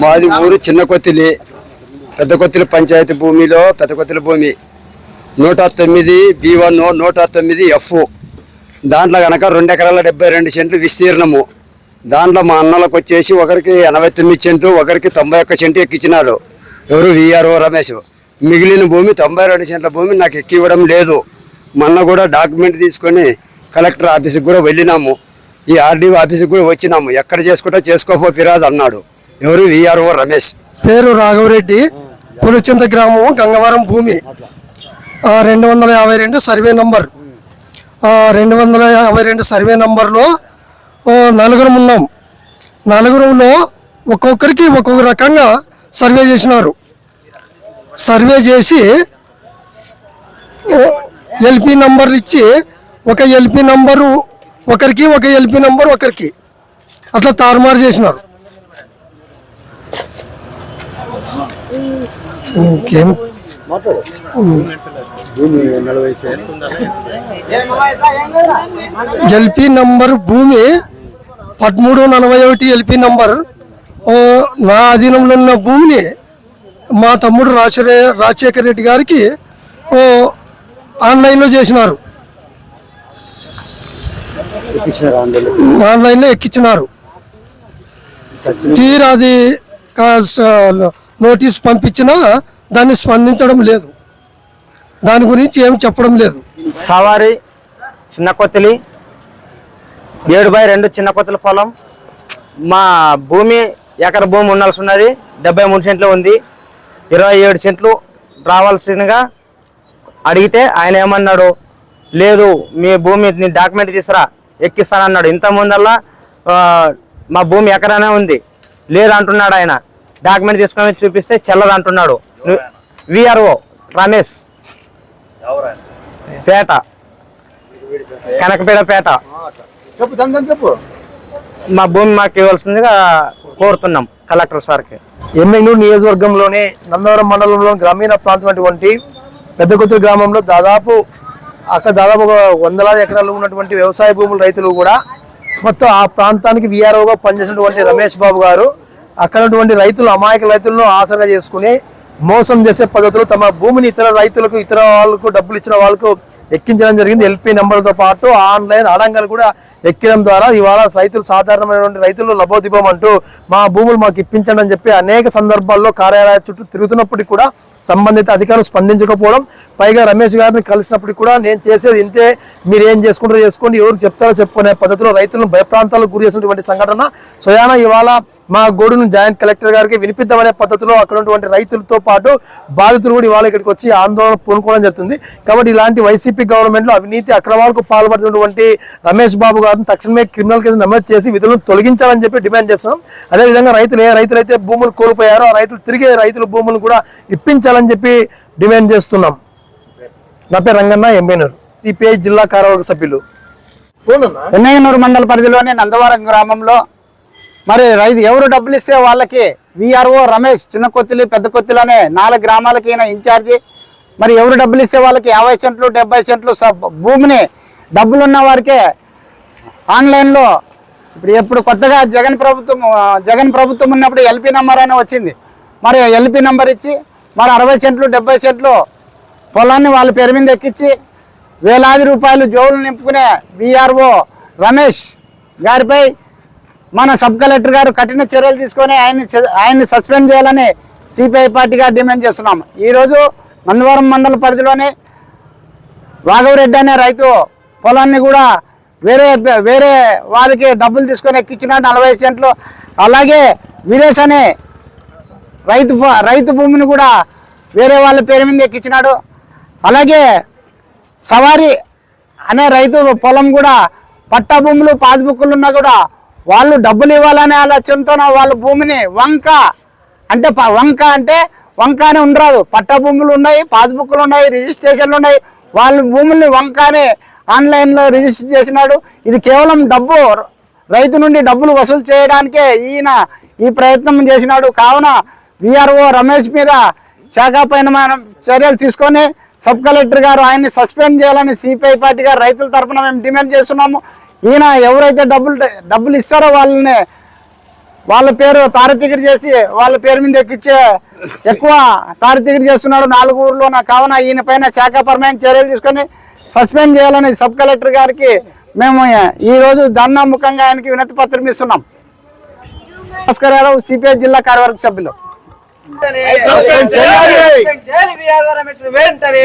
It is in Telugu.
మాది ఊరు చిన్న కొత్తిలి పెద్ద కొత్తిలి పంచాయతీ భూమిలో పెద్ద కొత్తిలి భూమి. నూట తొమ్మిది బి వన్ నూట తొమ్మిది ఎఫ్ దాంట్లో కనుక రెండు ఎకరాల డెబ్బై రెండు సెంట్లు విస్తీర్ణము. దాంట్లో మా అన్నలకు వచ్చేసి ఒకరికి ఎనభై తొమ్మిది సెంట్లు ఒకరికి తొంభై ఒక్క సెంటు ఎక్కించినారు ఎవరు విఆర్ఓ రమేష్. మిగిలిన భూమి తొంభై రెండు సెంట్ల భూమి నాకు ఎక్కి ఇవ్వడం లేదు మొన్న కూడా డాక్యుమెంట్ తీసుకొని కలెక్టర్ ఆఫీస్కి కూడా వెళ్ళినాము. ఈ ఆర్డీఓ ఆఫీస్కి కూడా వచ్చినాము. ఎక్కడ చేసుకుంటా చేసుకోపో ఫిరాదు అన్నాడు. ఎవరు? విఆర్ఓ రమేష్. పేరు రాఘవరెడ్డి. పులిచింత గ్రామం గంగవరం భూమి. రెండు వందల యాభై రెండు సర్వే నంబర్. రెండు వందల యాభై రెండు సర్వే నంబర్లో నలుగురం ఉన్నాం. నలుగురులో ఒక్కొక్కరికి ఒక్కొక్క రకంగా సర్వే చేసినారు. సర్వే చేసి ఎల్పి నంబర్ ఇచ్చి ఒక ఎల్పి నంబరు ఒకరికి ఒక ఎల్పి నంబర్ ఒకరికి. అట్లా తారుమారు చేసినారు. ఇంకేం ఎల్పి నంబర్ భూమి పదమూడు నలభై ఒకటి ఎల్పి నంబర్. ఓ, నా అధీనంలో ఉన్న భూమిని మా తమ్ముడు రాజశేఖర రాజశేఖర రెడ్డి గారికి ఓ, ఆన్లైన్లో చేసినారు. ఆన్లైన్లో ఎక్కించినారు తీరా అది కా- నోటీస్ పంపించినా దాన్ని స్పందించడం లేదు. దాని గురించి ఏం చెప్పడం లేదు. సవారి చిన్న కొత్తలి ఏడు బై రెండు చిన్న కొత్తల పొలం. మా భూమి ఎకర భూమి ఉండాల్సి ఉన్నది. డెబ్బై మూడు సెంట్లు ఉంది. ఇరవై ఏడు సెంట్లు రావాల్సిందిగా అడిగితే ఆయన ఏమన్నాడు లేదు మీ భూమి నీ డాక్యుమెంట్ తీసురా ఎక్కిస్తానన్నాడు. ఇంత ముందల్లా మా భూమి ఎకరానే ఉంది. లేదు అంటున్నాడు ఆయన. డాక్యుమెంట్ తీసుకొని చూపిస్తే చెల్లదు అంటున్నాడు. విఆర్ఓ రమేష్. పేట. కనకపేట పేట. చెప్పు చెప్పు మా భూమి మాకు ఇవ్వాల్సిందిగా కోరుతున్నాం కలెక్టర్ సార్కి. ఎమ్మెగ్నూరు నియోజకవర్గంలోని నందవరం మండలంలో గ్రామీణ ప్రాంతం అటువంటి పెద్దకొత్తూరు గ్రామంలో దాదాపు అక్కడ దాదాపు ఒక వందలాది ఎకరాలు ఉన్నటువంటి వ్యవసాయ భూముల రైతులు కూడా మొత్తం ఆ ప్రాంతానికి విఆర్ఓగా పనిచేసినటువంటి రమేష్ బాబు గారు అక్కడటువంటి రైతులు అమాయక రైతులను ఆసరగా చేసుకుని మోసం చేసే పద్ధతులు తమ భూమిని ఇతర రైతులకు ఇతర వాళ్ళకు డబ్బులు ఇచ్చిన వాళ్ళకు ఎక్కించడం జరిగింది. ఎల్పీ నెంబర్తో పాటు ఆన్లైన్ అడంగలు కూడా ఎక్కడం ద్వారా ఇవాళ రైతులు సాధారణమైనటువంటి రైతులు లభోదిబం అంటూ మా భూములు మాకు ఇప్పించండి అని చెప్పి అనేక సందర్భాల్లో కార్యాలయ చుట్టూ తిరుగుతున్నప్పటికీ కూడా సంబంధిత అధికారులు స్పందించకపోవడం పైగా రమేష్ గారిని కలిసినప్పటికీ కూడా నేను చేసేది ఇంతే. మీరు ఏం చేసుకుంటారో చేసుకోండి ఎవరు చెప్తారో చెప్పుకునే పద్ధతిలో రైతులను భయప్రాంతాలకు గురి చేసినటువంటి సంఘటన స్వయాన ఇవాళ మా గోడును జాయింట్ కలెక్టర్ గారికి వినిపిద్దామనే పద్ధతిలో అక్కడ ఉన్నటువంటి రైతులతో పాటు బాధితులు కూడా ఇవాళ ఇక్కడికి వచ్చి ఆందోళన పూనుకోవడం జరుగుతుంది. కాబట్టి ఇలాంటి వైసీపీ గవర్నమెంట్లో అవినీతి అక్రమాలకు పాల్పడుతున్నటువంటి రమేష్ బాబు గారిని తక్షణమే క్రిమినల్ కేసు నమోదు చేసి విధులను తొలగించాలని చెప్పి డిమాండ్ చేస్తున్నాం. అదేవిధంగా రైతులు ఏ రైతులైతే భూములు కోల్పోయారో ఆ రైతులు తిరిగి రైతుల భూములను కూడా ఇప్పించాలని చెప్పి డిమాండ్ చేస్తున్నాం. నా పేరు రంగన్న ఎంబేనూరు సిపిఐ జిల్లా కార్యవర్గ సభ్యులు. ఎన్నయ్యనూరు మండల పరిధిలోని నందవరం గ్రామంలో మరి రైతు ఎవరు డబ్బులు ఇస్తే వాళ్ళకి? విఆర్ఓ రమేష్ చిన్న కొత్తిలి పెద్ద కొత్తిలి అనే నాలుగు గ్రామాలకి ఈయన ఇన్ఛార్జి. మరి ఎవరు డబ్బులు ఇస్తే వాళ్ళకి? యాభై సెంట్లు డెబ్బై సెంట్లు సబ్- భూమిని డబ్బులున్న వారికే ఆన్లైన్లో ఇప్పుడు ఎప్పుడు కొత్తగా జగన్ ప్రభుత్వం జగన్ ప్రభుత్వం ఉన్నప్పుడు ఎల్పి నెంబర్ అని వచ్చింది. మరి ఎల్పి నెంబర్ ఇచ్చి మరి అరవై సెంట్లు డెబ్బై సెంట్లు పొలాన్ని వాళ్ళ పేరు మీద ఎక్కించి వేలాది రూపాయలు జోలు నింపుకునే విఆర్ఓ రమేష్ గారిపై మన సబ్ కలెక్టర్ గారు కఠిన చర్యలు తీసుకొని ఆయన్ని ఆయన్ని సస్పెండ్ చేయాలని సిపిఐ పార్టీగా డిమాండ్ చేస్తున్నాం. ఈరోజు నందవరం మండల పరిధిలోని రాఘవరెడ్డి అనే రైతు పొలాన్ని కూడా వేరే వేరే వారికి డబ్బులు తీసుకొని ఎక్కించిన నలభై సెంట్లు. అలాగే వీరేష్ అనే రైతు రైతు భూమిని కూడా వేరే వాళ్ళ పేరు మీద ఎక్కించినాడు. అలాగే సవారి అనే రైతు పొలం కూడా పట్టా భూములు పాస్బుక్లు ఉన్నా కూడా వాళ్ళు డబ్బులు ఇవ్వాలనే ఆలోచనతో వాళ్ళ భూమిని వంక అంటే వంక అంటే వంక అని ఉండరాదు. పట్టా భూములు ఉన్నాయి పాస్బుక్లు ఉన్నాయి రిజిస్ట్రేషన్లు ఉన్నాయి. వాళ్ళ భూముల్ని వంక అని ఆన్లైన్లో రిజిస్టర్ చేసినాడు. ఇది కేవలం డబ్బు. రైతు నుండి డబ్బులు వసూలు చేయడానికే ఈయన ఈ ప్రయత్నం చేసినాడు. కావున విఆర్ఓ రమేష్ మీద శాఖ పైన మనం చర్యలు తీసుకొని సబ్ కలెక్టర్ గారు ఆయన్ని సస్పెండ్ చేయాలని సిపిఐ పార్టీ గారు రైతుల తరఫున మేము డిమాండ్ చేస్తున్నాము. ఈయన ఎవరైతే డబ్బులు డబ్బులు ఇస్తారో వాళ్ళని వాళ్ళ పేరు తారతికిడి చేసి వాళ్ళ పేరు మీద ఎక్కించే ఎక్కువ తారతికిడి చేస్తున్నాడు నాలుగు ఊర్లో నా కావున ఈయన పైన శాఖాపరమైన చర్యలు తీసుకొని సస్పెండ్ చేయాలని సబ్ కలెక్టర్ గారికి మేము ఈ రోజు ధర్నా ముఖంగా ఆయనకి వినతి పత్రం ఇస్తున్నాం. భాస్కర్ యాదవ్ సిపిఐ జిల్లా కార్యవర్గ సభ్యులు. సస్పెండ్ చేయాలి. వెంటనే